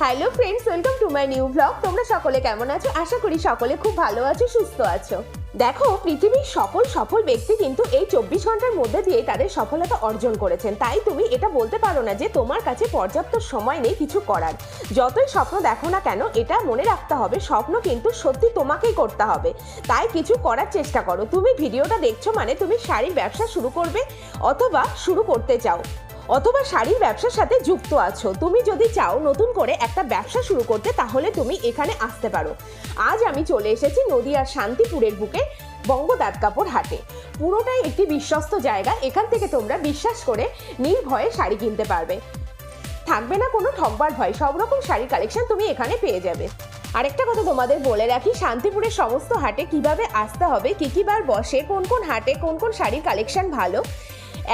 Hello friends welcome to my new blog তোমরা সকলে কেমন আছো? আশা করি সকলে খুব ভালো আছো, সুস্থ আছো। দেখো, পৃথিবীর সকল সফল ব্যক্তি কিন্তু এই চব্বিশ ঘণ্টার মধ্যে দিয়ে তাদের সফলতা অর্জন করেছেন। তাই তুমি এটা বলতে পারো না যে তোমার কাছে পর্যাপ্ত সময় নেই কিছু করার। যতই স্বপ্ন দেখো না কেন, এটা মনে রাখতে হবে, স্বপ্ন কিন্তু সত্যি তোমাকেই করতে হবে। তাই কিছু করার চেষ্টা করো। তুমি ভিডিওটা দেখছ মানে তুমি শাড়ির ব্যবসা শুরু করবে অথবা শুরু করতে চাও। অথবা শাড়ির ব্যবসার সাথে যুক্ত আছো। তুমি যদি চাও নতুন করে একটা ব্যবসা শুরু করতে, তাহলে তুমি এখানে আসতে পারো। আজ আমি চলে এসেছি নদিয়ার শান্তিপুরের বুকে, বঙ্গদাত কাপড় হাটে। পুরোটাই একটি বিশ্বস্ত জায়গা, এখান থেকে তোমরা বিশ্বাস করে নির্ভয়ে শাড়ি কিনতে পারবে। থাকবে না কোনো ঠকবার ভয়, সব রকম শাড়ি কালেকশন তুমি এখানে পেয়ে যাবে। আরেকটা কথা তোমাদের বলে রাখি, শান্তিপুরের সমস্ত হাটে কীভাবে আসতে হবে, কী কী বার বসে, কোন কোন হাটে কোন কোন শাড়ির কালেকশন ভালো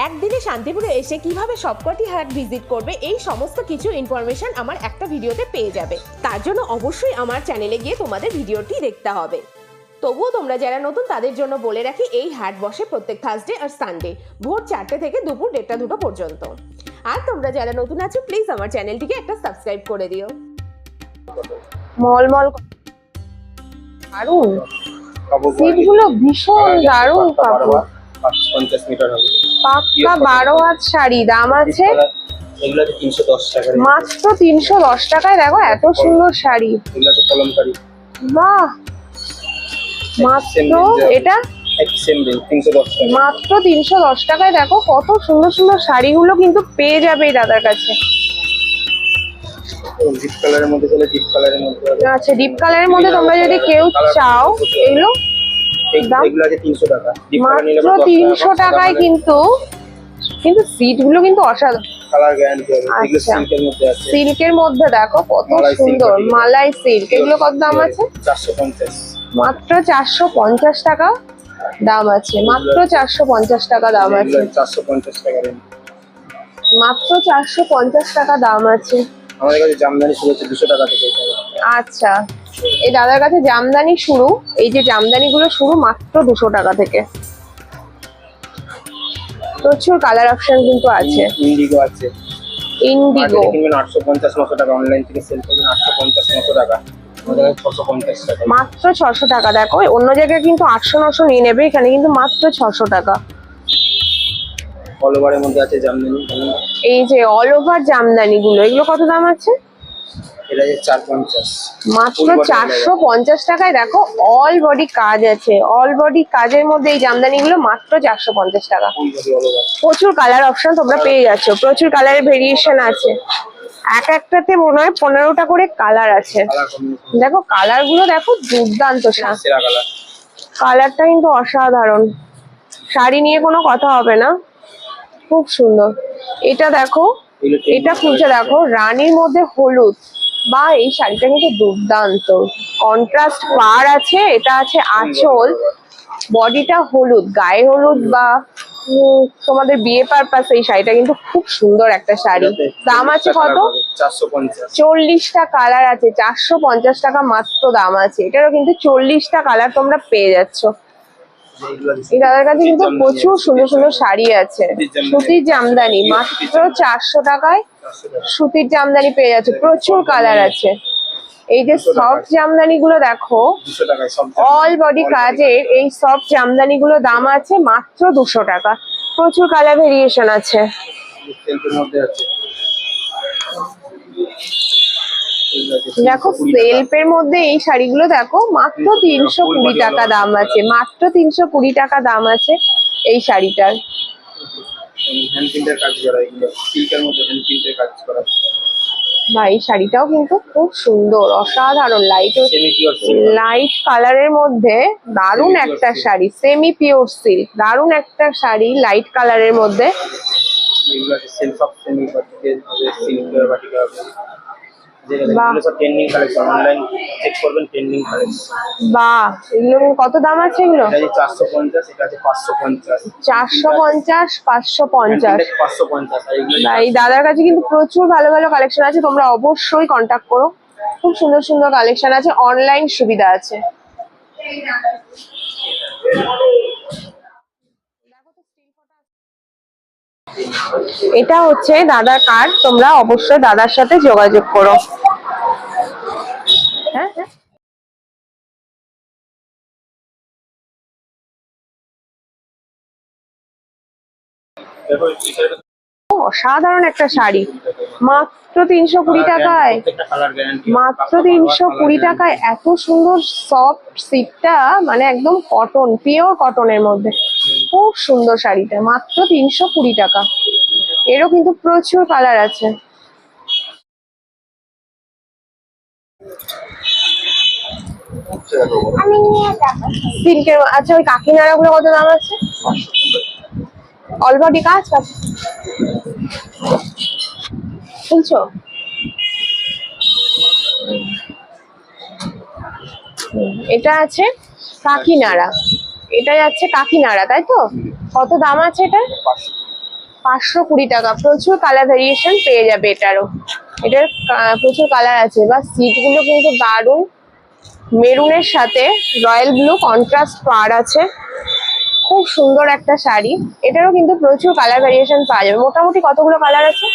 একদিনে শান্তিপুরে এসে কীভাবে সবকটি হাট ভিজিট করবে এই সমস্ত কিছু ইনফরমেশন আমার একটা ভিডিওতে পেয়ে যাবে। তার জন্য অবশ্যই আমার চ্যানেলে গিয়ে তোমাদের ভিডিওটি দেখতে হবে। তবুও তোমরা যারা নতুন তাদের জন্য বলে রাখি এই হাট বসে প্রত্যেক থার্সডে আর সানডে ভোর চারটে থেকে দুপুর দেড়টা দুটো পর্যন্ত। আর তোমরা যারা নতুন আছো প্লিজ আমার চ্যানেলটিকে একটা সাবস্ক্রাইব করে দিও। মলমল দারুণ সিটগুলো ভীষণ দারুণ কাপড়। পাঁচশো পঞ্চাশ মিটার হবে। পাক্কা বারো হাত শাড়ি দাম আছে মাত্র তিনশো দশ টাকায় দেখো এত সুন্দর শাড়ি। বাহ! মাত্র এটা? মাত্র তিনশো দশ টাকায় দেখো কত সুন্দর সুন্দর শাড়িগুলো কিন্তু পেয়ে যাবে এই দাদার কাছে। আচ্ছা ডিপ কালারের মধ্যে তোমরা যদি কেউ চাও এগুলো? এগুলো আছে টাকা। মাত্র টাকায় কিন্তু কিন্তু কিন্তু অসাধারণ। কালার গ্যারান্টি এগুলো আচ্ছা। সিল্কের মধ্যে আছে। সিল্কের মধ্যে দেখো কত সুন্দর। মালাই সিল্ক এগুলো কত দাম আছে? চারশো পঞ্চাশ। মাত্র চারশো পঞ্চাশ টাকা দাম আছে। মাত্র চারশো পঞ্চাশ টাকা দাম আছে। চারশো পঞ্চাশ টাকা মাত্র টাকা দাম আছে। আমাদের কাছে জামদানি শুরু হচ্ছে দুশো টাকা থেকে। আচ্ছা। এই দাদার কাছে জামদানি শুরু। এই যে জামদানি গুলো শুরু মাত্র দুশো টাকা থেকে। প্রচুর কালার অপশন কিন্তু আছে। ইন্ডিগো আছে। ইন্ডিগো কিনবেন আটশো পঞ্চাশ নশো টাকা। অনলাইন থেকে সেল করবেন টাকা। মাত্র ছশো টাকা। দেখো অন্য জায়গায় কিন্তু আটশো নশো নিয়ে নেবে। এখানে কিন্তু মাত্র ছশো টাকা। অল ওভারের মধ্যে আছে জামদানি। এই যে অল ওভার জামদানি গুলো এগুলো কত দাম আছে? এটা যে মাত্র টাকায় দেখো অল বডি কাজ আছে। অল বডি কাজের মধ্যে এই জামদানি গুলো মাত্র টাকা। প্রচুর কালার অপশন তোমরা পেয়ে যাচ্ছ। প্রচুর কালারের ভেরিয়েশন আছে। এক একটাতে মনে হয় পনেরোটা করে কালার আছে। দেখো কালারগুলো দেখো দুর্দান্ত কালারটা কিন্তু অসাধারণ। শাড়ি নিয়ে কোনো কথা হবে না। খুব সুন্দর। এটা দেখো এটা খুলছে দেখো রানীর মধ্যে হলুদ। বা এই শাড়িটা কিন্তু দুর্দান্ত। কন্ট্রাস্ট পার আছে এটা আছে আঁচল। বডিটা হলুদ গায়ে হলুদ বা তোমাদের বিয়ে পারপাস এই শাড়িটা কিন্তু খুব সুন্দর একটা শাড়ি। দাম আছে কত? চারশো পঞ্চাশ। চল্লিশটা কালার আছে চারশো পঞ্চাশ টাকা মাত্র দাম আছে। এটারও কিন্তু চল্লিশটা কালার তোমরা পেয়ে যাচ্ছ। এই দাদার কাছে কিন্তু প্রচুর সুন্দর সুন্দর শাড়ি আছে। সুতির জামদানি। মাত্র চারশো টাকায় সুতির জামদানি পেয়ে যাচ্ছে। প্রচুর কালার আছে। এই যে সফট জামদানি। গুলো দেখো অল বডি কাজের এই সফট জামদানি গুলো দাম আছে মাত্র দুশো টাকা। প্রচুর কালার ভেরিয়েশন আছে। দেখো সেলফের মধ্যে এই শাড়িগুলো দেখো মাত্র তিনশো কুড়ি টাকা দাম আছে। মাত্র তিনশো কুড়ি টাকা দাম আছে এই শাড়িটার। বা এই শাড়িটাও কিন্তু খুব সুন্দর অসাধারণ লাইট লাইট কালারের মধ্যে দারুণ একটা শাড়ি সেমি পিওর সিল্ক দারুণ একটা শাড়ি লাইট কালারের মধ্যে। ট্রেন্ডিং কালেকশন অনলাইন চেক করবেন ট্রেন্ডিং কালেকশন বা এগুলো কত দাম আছে এগুলো? এটা এটা এই দাদার কাছে কিন্তু প্রচুর ভালো ভালো কালেকশন আছে তোমরা অবশ্যই কন্ট্যাক্ট করো। খুব সুন্দর সুন্দর কালেকশন আছে অনলাইন সুবিধা আছে। এটা হচ্ছে দাদার কার্ড তোমরা অবশ্যই দাদার সাথে যোগাযোগ করো। হ্যাঁ হ্যাঁ। অসাধারণ একটা শাড়ি। মাত্র তিনশো কুড়ি টাকায় মাত্র তিনশো কুড়ি টাকায় এত সুন্দর সফট সিটটা মানে একদম কটন পিওর কটনের মধ্যে। খুব সুন্দর শাড়িটা মাত্র তিনশো কুড়ি টাকা। এরও কিন্তু প্রচুর কালার আছে। সিল্কের আচ্ছা ওই কাকিনাড়া গুলো কত দাম আছে? অলবডি কাজ কাজ? শুনছো এটা আছে কাকিনাড়া। এটা যাচ্ছে কাকিনাড়া, তাই তো? কত দাম আছে এটা? পাঁচশো কুড়ি টাকা। প্রচুর কালার ভেরিয়েশন পেয়ে যাবে এটারও। এটার প্রচুর কালার আছে। বা সিটগুলো কিন্তু দারুণ। মেরুনের সাথে রয়্যাল ব্লু কন্ট্রাস্ট পার আছে। খুব সুন্দর একটা শাড়ি। এটারও কিন্তু প্রচুর কালার ভেরিয়েশন পাওয়া যাবে। মোটামুটি কতগুলো কালার আছে?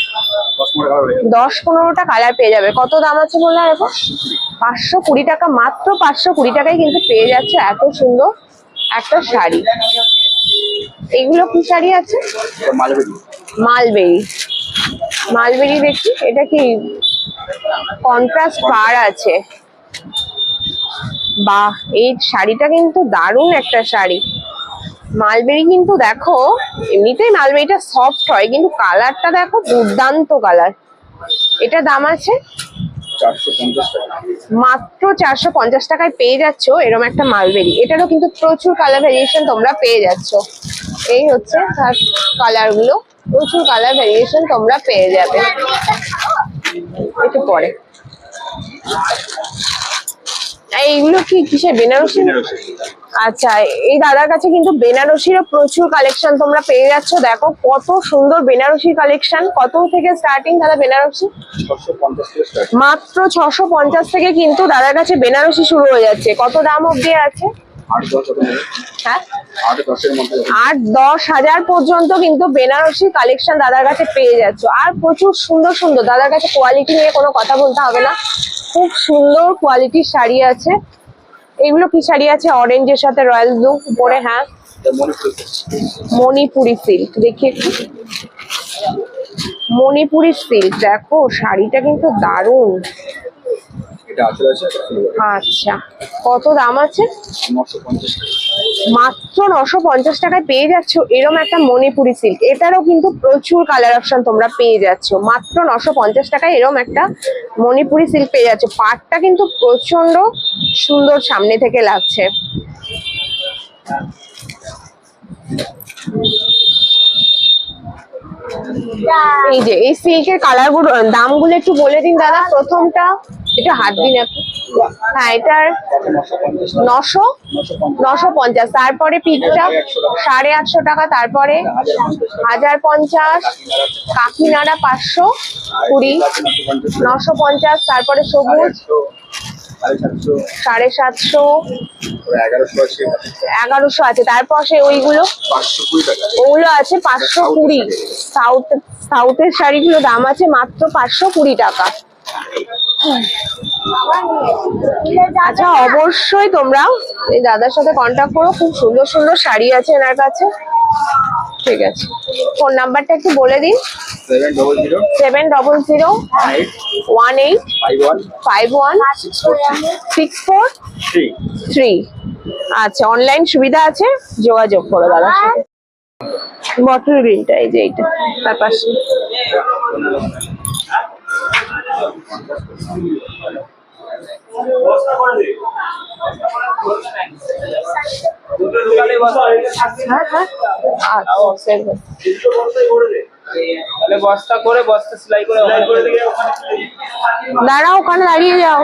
দশ পনেরোটা কালার পেয়ে যাবে। কত দাম আছে বললাম এখন? পাঁচশো কুড়ি টাকা মাত্র পাঁচশো কুড়ি টাকায় কিন্তু পেয়ে যাচ্ছে এত সুন্দর একটা শাড়ি। এগুলো কি শাড়ি আছে? মালবেরি। মালবেরি। মালবেরি দেখি। এটা কি কন্ট্রাস্ট পার আছে? বাহ এই শাড়িটা কিন্তু দারুণ একটা শাড়ি। মালবেরি কিন্তু দেখো এমনিতেই মালবেরিটা সফট হয় কিন্তু কালারটা দেখো দুর্দান্ত কালার এটা দাম আছে মাত্র চারশো পঞ্চাশ টাকায় পেয়ে যাচ্ছ এরকম একটা মালবেরি এটারও কিন্তু প্রচুর কালার ভেরিয়েশন তোমরা পেয়ে যাচ্ছ। এই হচ্ছে তার কালারগুলো প্রচুর কালার ভেরিয়েশন তোমরা পেয়ে যাবে। একটু পরে। এইগুলো কি কিসের? বেনারসি। আচ্ছা এই দাদার কাছে কিন্তু বেনারসিরও প্রচুর কালেকশন তোমরা পেয়ে যাচ্ছ। দেখো কত সুন্দর বেনারসি কালেকশন কত থেকে স্টার্টিং দাদা বেনারসি? মাত্র ছশো পঞ্চাশ থেকে কিন্তু দাদার কাছে বেনারসি শুরু হয়ে যাচ্ছে। কত দাম অব্দি আছে? হ্যাঁ? হবে। আট দশ হাজার পর্যন্ত কিন্তু বেনারসি কালেকশন দাদার কাছে পেয়ে যাচ্ছ। আর প্রচুর সুন্দর সুন্দর। দাদার কাছে কোয়ালিটি নিয়ে কোনো কথা বলতে হবে না। খুব সুন্দর কোয়ালিটির শাড়ি আছে। এগুলো কি শাড়ি আছে? অরেঞ্জের সাথে রয়্যাল ব্লু উপরে হ্যাঁ। মণিপুরি সিল্ক দেখি একটু। মণিপুরি সিল্ক দেখো শাড়িটা কিন্তু দারুণ। আচ্ছা কত দাম আছে? মাত্র নশো পঞ্চাশ টাকায় পেয়ে যাচ্ছ এরম একটা মণিপুরি সিল্ক এটারও কিন্তু প্রচুর কালার অপশন তোমরা পেয়ে যাচ্ছ। মাত্র নশো পঞ্চাশ টাকায় এরম একটা মণিপুরি সিল্ক পেয়ে যাচ্ছ। পাটটা কিন্তু প্রচণ্ড সুন্দর সামনে থেকে লাগছে। এই যে, এই সিল্কের কালারগুলো, দামগুলো একটু বলে দিন দাদা। প্রথমটা এটা হাত দিন আপনি। হ্যাঁ এটার নশো নশো পঞ্চাশ। তারপরে পিঠটা সাড়ে আটশো টাকা, তারপরে হাজার পঞ্চাশ কাকিনাড়া পাঁচশো কুড়ি, নশো পঞ্চাশ, তারপরে সবুজ সাড়ে সাতশো, এগারোশো আছে। তারপর সে ওইগুলো, ওগুলো আছে পাঁচশো কুড়ি। সাউথ, সাউথের শাড়িগুলো দাম আছে মাত্র পাঁচশো কুড়ি টাকা। আচ্ছা অবশ্যই তোমরা এই দাদার সাথে কন্ট্যাক্ট করো। খুব সুন্দর সুন্দর শাড়ি আছে এনার কাছে। ঠিক আছে। ফোন নাম্বারটা একটু বলে দিন। Seven double zero one eight five one six four three আচ্ছা অনলাইন সুবিধা আছে? যোগাযোগ করো দাদার সাথে। বটল গ্রিনটা এই যে এইটা তার পাশে। তাহলে বস্তা করে বস্তা সেলাই করে দাঁড়াও ওখানে দাঁড়িয়ে যাও।